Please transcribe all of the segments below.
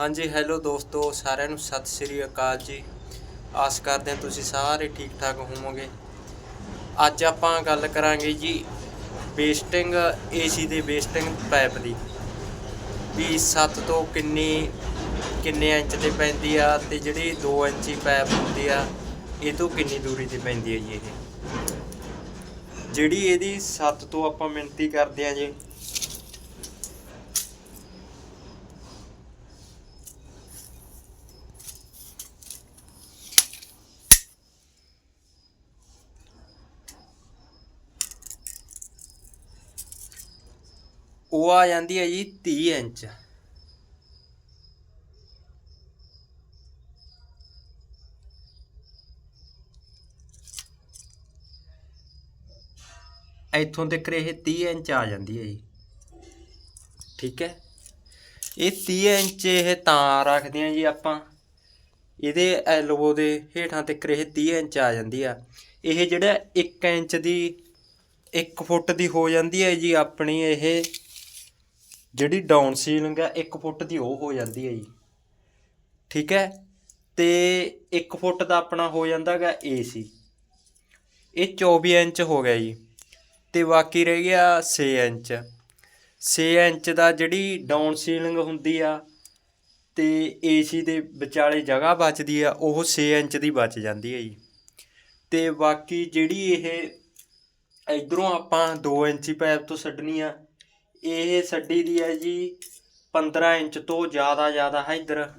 ਹਾਂਜੀ ਹੈਲੋ ਦੋਸਤੋ, ਸਾਰਿਆਂ ਨੂੰ ਸਤਿ ਸ੍ਰੀ ਅਕਾਲ ਜੀ। ਆਸ ਕਰਦੇ ਹਾਂ ਤੁਸੀਂ ਸਾਰੇ ਠੀਕ ਠਾਕ ਹੋਵੋਗੇ। ਅੱਜ ਆਪਾਂ ਗੱਲ ਕਰਾਂਗੇ ਜੀ ਵੇਸਟਿੰਗ ਏਸੀ ਦੇ ਵੇਸਟਿੰਗ ਪਾਈਪ ਦੀ। ਵੀ 7 ਤੋਂ ਕਿੰਨੀ, ਕਿੰਨੇ ਇੰਚ ਤੇ ਪੈਂਦੀ ਆ ਤੇ ਜਿਹੜੀ 2 ਇੰਚੀ ਪਾਈਪ ਹੁੰਦੀ ਆ, ਇਹ ਤੋਂ ਕਿੰਨੀ ਦੂਰੀ ਤੇ ਪੈਂਦੀ ਹੈ ਜੀ ਇਹ? ਜਿਹੜੀ ਇਹਦੀ 7 ਤੋਂ ਆਪਾਂ ਮਿਣਤੀ ਕਰਦੇ ਆ ਜੀ ਉਹ ਆ ਜਾਂਦੀ ਹੈ ਜੀ 30 ਇੰਚ। ਇੱਥੋਂ ਤੱਕ ਇਹ 30 ਇੰਚ ਆ ਜਾਂਦੀ ਹੈ ਜੀ। ਠੀਕ ਹੈ। ਇਹ 30 ਇੰਚ ਇਹ ਤਾਂ ਰੱਖਦੇ ਆ ਜੀ ਆਪਾਂ। ਇਹਦੇ ਐਲਬੋ ਦੇ ਹੇਠਾਂ ਤੱਕ ਇਹ 30 ਇੰਚ ਆ ਜਾਂਦੀ ਆ। ਇਹ ਜਿਹੜਾ 1 ਇੰਚ ਦੀ 1 ਫੁੱਟ ਦੀ ਹੋ ਜਾਂਦੀ ਹੈ ਜੀ ਆਪਣੀ ਇਹ ਜਿਹੜੀ ਡਾਊਨ ਸੀਲਿੰਗ ਹੈ 1 ਫੁੱਟ ਦੀ ਉਹ ਹੋ ਜਾਂਦੀ ਹੈ ਜੀ। ਠੀਕ ਹੈ? ਤੇ 1 ਫੁੱਟ ਦਾ ਆਪਣਾ ਹੋ ਜਾਂਦਾ ਜਾਂਦਾਗਾ ਏਸੀ ਇਹ 24 ਇੰਚ ਹੋ ਗਿਆ ਜੀ। ਤੇ ਬਾਕੀ ਰਹਿ ਗਿਆ 6 ਇੰਚ। 6 ਇੰਚ ਦਾ ਜਿਹੜੀ ਡਾਊਨ ਸੀਲਿੰਗ ਹੁੰਦੀ ਆ, ਤੇ ਏਸੀ ਦੇ ਵਿਚਾਲੇ ਜਗ੍ਹਾ ਬਚਦੀ ਆ, ਉਹ 6 ਇੰਚ ਦੀ ਬਚ ਜਾਂਦੀ ਹੈ ਜੀ। ਤੇ ਬਾਕੀ ਜਿਹੜੀ ਇਹ ਇਧਰੋਂ ਆਪਾਂ 2 ਇੰਚੀ ਪਾਈਪ ਤੋਂ ਛੱਡਣੀ ਆ ਇਹ ਛੱਡੀ ਦੀ ਹੈ ਜੀ 15 ਇੰਚ ਤੋਂ ਜ਼ਿਆਦਾ ਜ਼ਿਆਦਾ ਹੈ ਇਧਰ।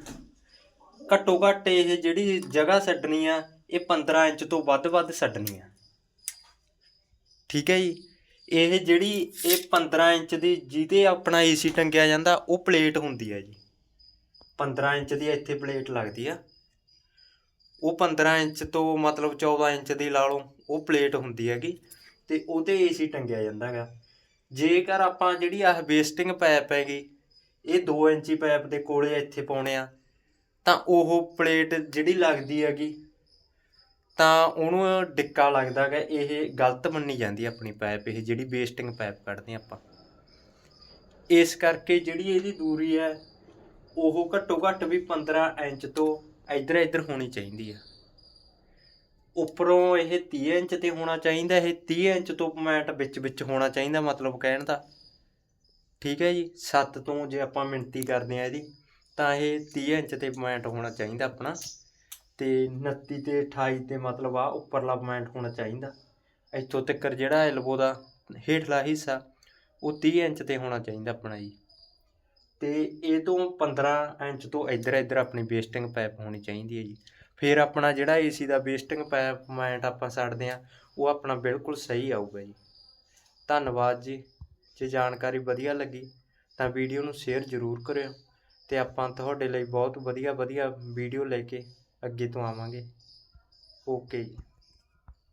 ਘੱਟੋ ਘੱਟ ਇਹ ਜਿਹੜੀ ਜਗ੍ਹਾ ਛੱਡਣੀ ਆ, ਇਹ 15 ਇੰਚ ਤੋਂ ਵੱਧ ਵੱਧ ਛੱਡਣੀ ਆ। ਠੀਕ ਹੈ ਜੀ? ਇਹ ਜਿਹੜੀ ਇਹ 15 ਇੰਚ ਦੀ ਜਿਹਦੇ ਆਪਣਾ ਏਸੀ ਟੰਗਿਆ ਜਾਂਦਾ, ਉਹ ਪਲੇਟ ਹੁੰਦੀ ਹੈ ਜੀ। 15 ਇੰਚ ਦੀ ਇੱਥੇ ਪਲੇਟ ਲੱਗਦੀ ਆ। ਉਹ 15 ਇੰਚ ਤੋਂ ਮਤਲਬ 14 ਇੰਚ ਦੀ ਲਾ ਲਓ, ਉਹ ਪਲੇਟ ਹੁੰਦੀ ਹੈਗੀ ਤੇ ਉਹਤੇ ਏਸੀ ਟੰਗਿਆ ਜਾਂਦਾ ਹੈਗਾ। ਜੇਕਰ ਆਪਾਂ ਜਿਹੜੀ ਆਹ ਵੇਸਟਿੰਗ ਪਾਈਪ ਹੈਗੀ, ਇਹ 2 ਇੰਚੀ ਪਾਈਪ ਦੇ ਕੋਲੇ ਇੱਥੇ ਪਾਉਣੇ ਆ, ਤਾਂ ਉਹ ਪਲੇਟ ਜਿਹੜੀ ਲੱਗਦੀ ਹੈਗੀ, ਤਾਂ ਉਹਨੂੰ ਡਿੱਕਾ ਲੱਗਦਾ ਹੈਗਾ, ਇਹ ਗਲਤ ਮੰਨੀ ਜਾਂਦੀ ਆਪਣੀ ਪਾਈਪ ਇਹ ਜਿਹੜੀ ਵੇਸਟਿੰਗ ਪਾਈਪ ਕੱਢਦੇ ਆਪਾਂ। ਇਸ ਕਰਕੇ ਜਿਹੜੀ ਇਹਦੀ ਦੂਰੀ ਹੈ, ਉਹ ਘੱਟੋ ਘੱਟ ਵੀ 15 ਇੰਚ ਤੋਂ ਇੱਧਰ ਇੱਧਰ ਹੋਣੀ ਚਾਹੀਦੀ ਆ। ਉੱਪਰੋਂ ਇਹ 30 ਇੰਚ ਤੇ ਹੋਣਾ ਚਾਹੀਦਾ, ਇਹ 30 ਇੰਚ ਤੋਂ ਪੁਆਇੰਟ ਵਿੱਚ ਵਿੱਚ ਹੋਣਾ ਚਾਹੀਦਾ ਮਤਲਬ ਕਹਿਣ ਦਾ। ਠੀਕ ਹੈ ਜੀ 7 ਤੋਂ ਜੇ ਆਪਾਂ ਮਿਣਤੀ ਕਰਦੇ ਆ ਇਹਦੀ, ਤਾਂ ਇਹ 30 ਇੰਚ ਤੇ ਪੁਆਇੰਟ ਹੋਣਾ ਚਾਹੀਦਾ ਆਪਣਾ। ਤੇ 29 ਤੇ 28 ਤੇ ਮਤਲਬ ਆ ਉੱਪਰਲਾ ਪੁਆਇੰਟ ਹੋਣਾ ਚਾਹੀਦਾ। ਇੱਥੋਂ ਤੱਕ ਜਿਹੜਾ ਐਲਬੋ ਦਾ ਹੇਠਲਾ ਹਿੱਸਾ, ਉਹ 30 ਇੰਚ ਤੇ ਹੋਣਾ ਚਾਹੀਦਾ ਆਪਣਾ ਜੀ। ਤੇ ਇਹ ਤੋਂ 15 ਇੰਚ ਤੋਂ ਇੱਧਰ ਇੱਧਰ ਆਪਣੀ ਵੇਸਟਿੰਗ ਪਾਈਪ ਹੋਣੀ ਚਾਹੀਦੀ ਹੈ ਜੀ। ਫਿਰ ਆਪਣਾ ਜਿਹੜਾ ਏਸੀ ਦਾ ਵੇਸਟਿੰਗ ਪਾਈਪ ਪੁਆਇੰਟ ਆਪਾਂ ਛੱਡਦੇ ਆ ਉਹ ਆਪਣਾ ਬਿਲਕੁਲ ਸਹੀ ਆਊਗਾ ਜੀ। ਧੰਨਵਾਦ ਜੀ। ਜੇ ਜਾਣਕਾਰੀ ਵਧੀਆ ਲੱਗੀ, ਤਾਂ ਵੀਡੀਓ ਨੂੰ ਸ਼ੇਅਰ ਜ਼ਰੂਰ ਕਰਿਓ ਤੇ ਆਪਾਂ ਤੁਹਾਡੇ ਲਈ ਬਹੁਤ ਵਧੀਆ ਵਧੀਆ ਵੀਡੀਓ ਲੈ ਕੇ ਅੱਗੇ ਤੋਂ ਆਵਾਂਗੇ। ਓਕੇ ਜੀ।